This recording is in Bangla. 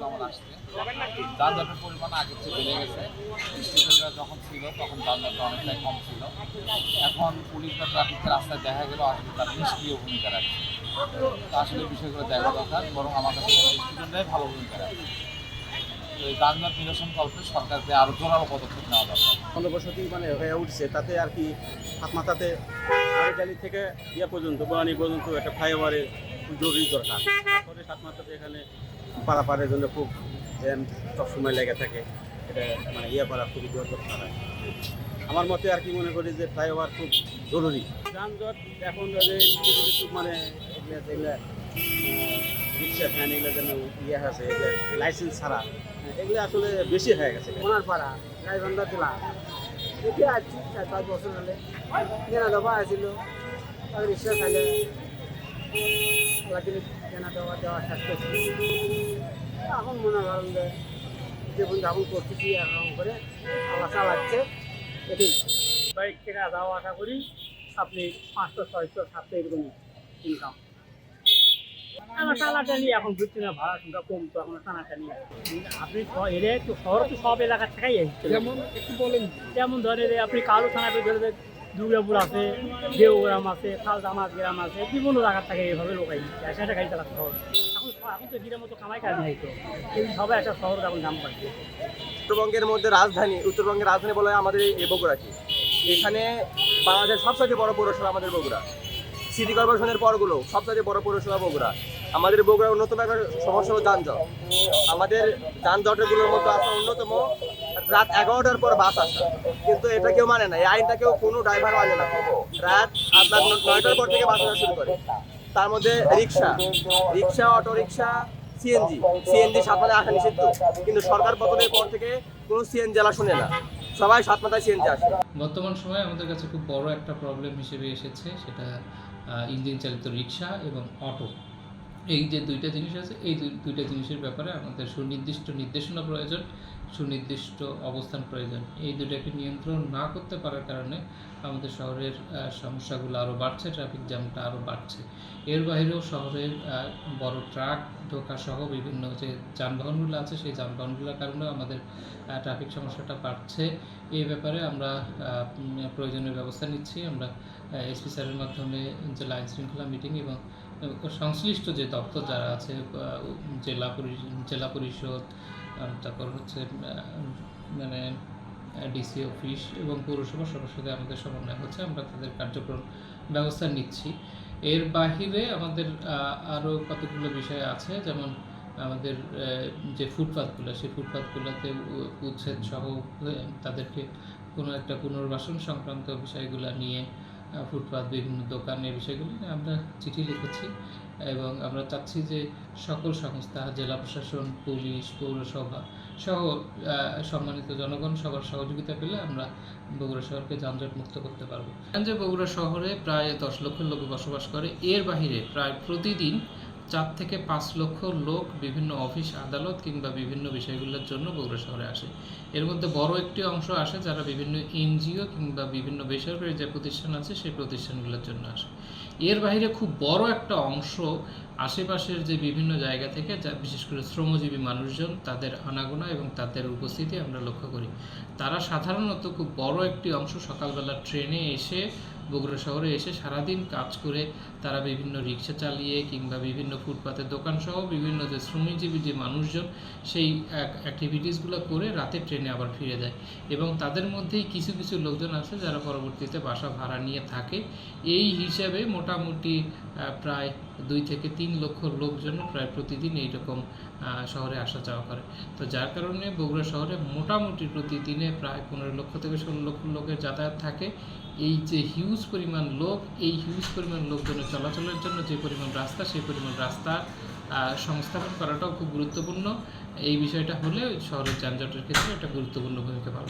ছিল আমার যানজটের পরিমাণ আগের চেয়ে বেড়ে গেছে। স্টুডেন্টরা যখন ছিল, তখন যানজটটা অনেকটাই কম ছিল। এখন পুলিশ বা ট্রাফিককে রাস্তায় দেখা গেলেও আসলে তার নিষ্ক্রিয় ভূমিকা রাখছে। আসলে বিষয়গুলো দেখা দরকার, বরং আমার স্টুডেন্টরাই ভালো ভূমিকা রাখছে। যানজট নিরসন কল্পে সরকারকে আরও জোরালো পদক্ষেপ নেওয়া দরকার। ঘনবসতি মানে হয়ে উঠছে, তাতে আর কি হাত মাথাতে আড়াইজালি থেকে ইয়ে পর্যন্ত, বনানী পর্যন্ত একটা ফ্লাইওভারের জরুরি দরকার। তারপরে সাত মাথাতে এখানে পারাপারের জন্য খুব জ্যাম সবসময় লেগে থাকে, এটা মানে ইয়ে করা খুবই দরকার হয় আমার মতে আর কি মনে করি যে ফ্লাইওভার খুব জরুরি। যানজট এখন মানে রিক্সা, ভ্যান এগুলো যেন ইয়ে আছে লাইসেন্স ছাড়া, এগুলো আসলে বেশি হয়ে গেছে। ওনার পাড়া গাইবান্ধা জেলা দেখে আসছি চার পাঁচ বছর হলে। কেনা দেওয়া আসছিল রিক্সা খাইলে লাগিলে কেনা দেওয়া দেওয়া শেষ করছি এখন মনে করেন যে জীবন যাপন করতেছি এরকম করে আল্লাহ চালাচ্ছে এটাই বাইক কেনা যাওয়া আশা করি আপনি পাঁচশো ছয়শো সাতশো এরকম ইনকাম আমার এখন না ভাড়া সংখ্যা কম তো এখন আপনি এরিয়া তো শহর তো সব এলাকা থেকেই আসছে। যেমন একটু বলেন। যেমন ধরে আপনি কালো ধরে দুর্গাপুর আছে, দেওগ্রাম আছে খালদামাজ গ্রাম আছে, বিভিন্ন জায়গার থেকে এইভাবে লোক আই সেটা গাড়ি চালাতে শহর এখন এখন তো গ্রামে তো কামাই কাজ নাই তো। এই সবাই একটা শহর এখন দাম পাচ্ছে উত্তরবঙ্গের মধ্যে রাজধানী, উত্তরবঙ্গের রাজধানী বলা আমাদের এই বগুড়া বগুড়াকে এখানে বাংলাদেশের সবচেয়ে বড় পৌরসভা আমাদের বগুড়া। সিটি কর্পোরেশনের পরগুলো সবচেয়ে বড় পৌরসভা বগুড়া। আমাদের বগুড়ার অন্যতম একটা সমস্যা হলো যানজট। আমাদের যানজটেরগুলোর মধ্যে আছে অন্যতম রাত এগারোটার পর বাস আসা। কিন্তু এটা কেউ মানে না। এই আইনটা কেউ কোনো ড্রাইভার মানে না। রাত আপনার নয়টার পর থেকে বাস আসা শুরু করে। তার মধ্যে rickshaw. Rickshaw auto rickshaw CNG. CNG সাত মাথায় আসা নিষিদ্ধ। কিন্তু সরকার পতনের পর থেকে কোনো সিএনজি আলা শুনে না। সবাই সাত মাথায় সিএনজি আসে। বর্তমান সময়ে আমাদের কাছে খুব বড় একটা প্রবলেম হিসেবে এসেছে। সেটা ইঞ্জিন চালিত রিক্সা এবং অটো। এই যে দুইটা জিনিস আছে, এই দুইটা জিনিসের ব্যাপারে আমাদের সুনির্দিষ্ট নির্দেশনা প্রয়োজন, সুনির্দিষ্ট অবস্থান প্রয়োজন। এই দুটাকে নিয়ন্ত্রণ না করতে পারার কারণে আমাদের শহরের সমস্যাগুলো আরও বাড়ছে ট্রাফিক জ্যামটা আরও বাড়ছে। এর বাইরেও শহরের বড় ট্রাক ঢোকা সহ বিভিন্ন যে যানবাহনগুলো আছে, সেই যানবাহনগুলোর কারণেও আমাদের ট্রাফিক সমস্যাটা বাড়ছে। এই ব্যাপারে আমরা প্রয়োজনীয় ব্যবস্থা নিচ্ছি। আমরা এসপি স্যারের মাধ্যমে জেলা আইন শৃঙ্খলা মিটিং এবং সংশ্লিষ্ট যে দপ্তর যারা আছে জেলা পরিষদ জেলা পরিষদ তারপর হচ্ছে মানে ডিসি অফিস এবং পৌরসভা সবার সাথে আমাদের সমন্বয় হচ্ছে, আমরা তাদের কার্যক্রম ব্যবস্থা নিচ্ছি। এর বাহিরে আমাদের আরও কতগুলো বিষয় আছে, যেমন আমাদের যে ফুটপাথগুলো সেই ফুটপাথগুলোতে উচ্ছেদ সহ তাদেরকে কোনো একটা পুনর্বাসন সংক্রান্ত বিষয়গুলো নিয়ে আহ, ফুটপাথ বিভিন্ন দোকানের বিষয়গুলো নিয়ে আমরা চিঠি লিখেছি এবং আমরা চাচ্ছি যে সকল সংস্থা জেলা প্রশাসন পুলিশ পৌরসভা সহ সম্মানিত জনগণ সবার সহযোগিতা পেলে আমরা বগুড়া শহরকে যানজট মুক্ত করতে পারব। যে বগুড়া শহরে প্রায় দশ লক্ষ লোক বসবাস করে। এর বাহিরে প্রায় প্রতিদিন চার থেকে পাঁচ লক্ষ লোক বিভিন্ন অফিস, আদালত কিংবা বিভিন্ন বিষয়গুলোর জন্য বগুড়া শহরে আসে। এর মধ্যে বড় একটি অংশ আসে যারা বিভিন্ন এনজিও কিংবা বিভিন্ন বেসরকারি যে প্রতিষ্ঠান আছে, সেই প্রতিষ্ঠানগুলোর জন্য আসে। এর বাইরে খুব বড় একটা অংশ আশেপাশের যে বিভিন্ন জায়গা থেকে, যা বিশেষ করে শ্রমজীবী মানুষজন, তাদের আনাগোনা এবং তাদের উপস্থিতি আমরা লক্ষ্য করি। তারা সাধারণত খুব বড় একটি অংশ সকালবেলা ট্রেনে এসে, বগুড়া শহরে এসে সারাদিন কাজ করে তারা বিভিন্ন রিক্সা চালিয়ে কিংবা বিভিন্ন ফুটপাতের দোকান সহ বিভিন্ন যে শ্রমজীবী যে মানুষজন, সেই অ্যাক্টিভিটিসগুলো করে রাতে ট্রেনে আবার ফিরে যায়। এবং তাদের মধ্যেই কিছু কিছু লোকজন আছে যারা পরবর্তীতে বাসা ভাড়া নিয়ে থাকে। এই হিসাবে মোটামুটি প্রায় দুই থেকে তিন লক্ষ লোকজন প্রায় প্রতিদিন এইরকম শহরে আসা যাওয়া করে। তো যার কারণে বগুড়া শহরে মোটামুটি প্রতিদিনে প্রায় পনেরো লক্ষ থেকে ষোলো লক্ষ লোকের যাতায়াত থাকে। এই যে হিউজ পরিমাণ লোক, এই হিউজ পরিমাণ লোকজনের চলাচলের জন্য যে পরিমাণ রাস্তা, সেই পরিমাণ রাস্তা সংস্থাপন করাটাও খুব গুরুত্বপূর্ণ। এই বিষয়টা হলে শহরের যানজটের ক্ষেত্রে একটা গুরুত্বপূর্ণ ভূমিকা পালন